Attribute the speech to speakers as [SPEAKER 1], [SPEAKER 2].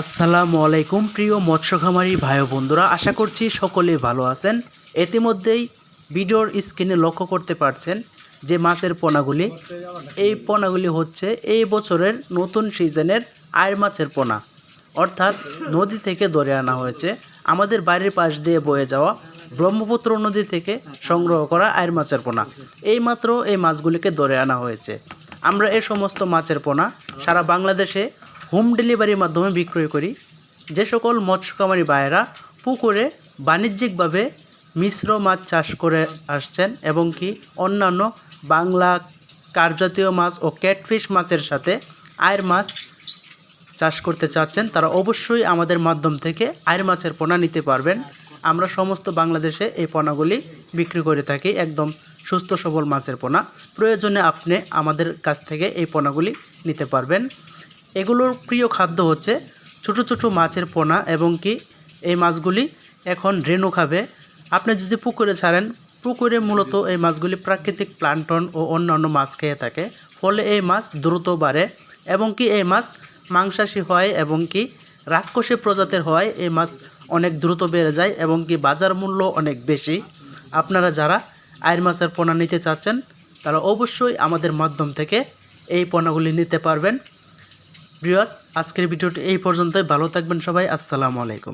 [SPEAKER 1] আসসালামু আলাইকুম, প্রিয় মৎস্য খামারি ভাই বন্ধুরা। আশা করছি সকলেই ভালো আছেন। ইতিমধ্যেই ভিডিওর স্ক্রিনে লক্ষ্য করতে পারছেন যে মাছের পোনাগুলি। এই পোনাগুলি হচ্ছে এই বছরের নতুন সিজনের আয়ের মাছের পোনা। অর্থাৎ নদী থেকে ধরে আনা হয়েছে। আমাদের বাড়ির পাশ দিয়ে বয়ে যাওয়া ব্রহ্মপুত্র নদী থেকে সংগ্রহ করা আয়ের মাছের পোনা। এইমাত্র এই মাছগুলিকে ধরে আনা হয়েছে। আমরা এই সমস্ত মাছের পোনা সারা বাংলাদেশে হোম ডেলিভারির মাধ্যমে বিক্রয় করি। যে সকল মৎস্য কামারি ভাইয়েরা পুকুরে বাণিজ্যিকভাবে মিশ্র মাছ চাষ করে আসছেন এবং কি অন্যান্য বাংলা কার্জাতীয় মাছ ও ক্যাটফিশ মাছের সাথে আয়ের মাছ চাষ করতে চাচ্ছেন, তারা অবশ্যই আমাদের মাধ্যম থেকে আয়ের মাছের পোনা নিতে পারবেন। আমরা সমস্ত বাংলাদেশে এই পোনাগুলি বিক্রি করে থাকি, একদম সুস্থ সবল মাছের পোনা। প্রয়োজনে আপনি আমাদের কাছ থেকে এই পোনাগুলি নিতে পারবেন। এগুলোর প্রিয় খাদ্য হচ্ছে ছোট ছোট মাছের পোনা এবং কি এই মাছগুলি এখন রেণু খাবে। আপনি যদি পুকুরে ছাড়েন, পুকুরে মূলত এই মাছগুলি প্রাকৃতিক প্লান্টন ও অন্যান্য মাছ খেয়ে থাকে। ফলে এই মাছ দ্রুত বাড়ে এবং কি এই মাছ মাংসাশী হয় এবং কি রাক্ষসী প্রজাতির হয়, এই মাছ অনেক দ্রুত বেড়ে যায় এবং কি বাজার মূল্য অনেক বেশি। আপনারা যারা আয়ের মাছের পোনা নিতে চাচ্ছেন, তারা অবশ্যই আমাদের মাধ্যম থেকে এই পোনাগুলি নিতে পারবেন। প্রিয় আজকের ভিডিওটি এই পর্যন্তই। ভালো থাকবেন সবাই। আসসালামু আলাইকুম।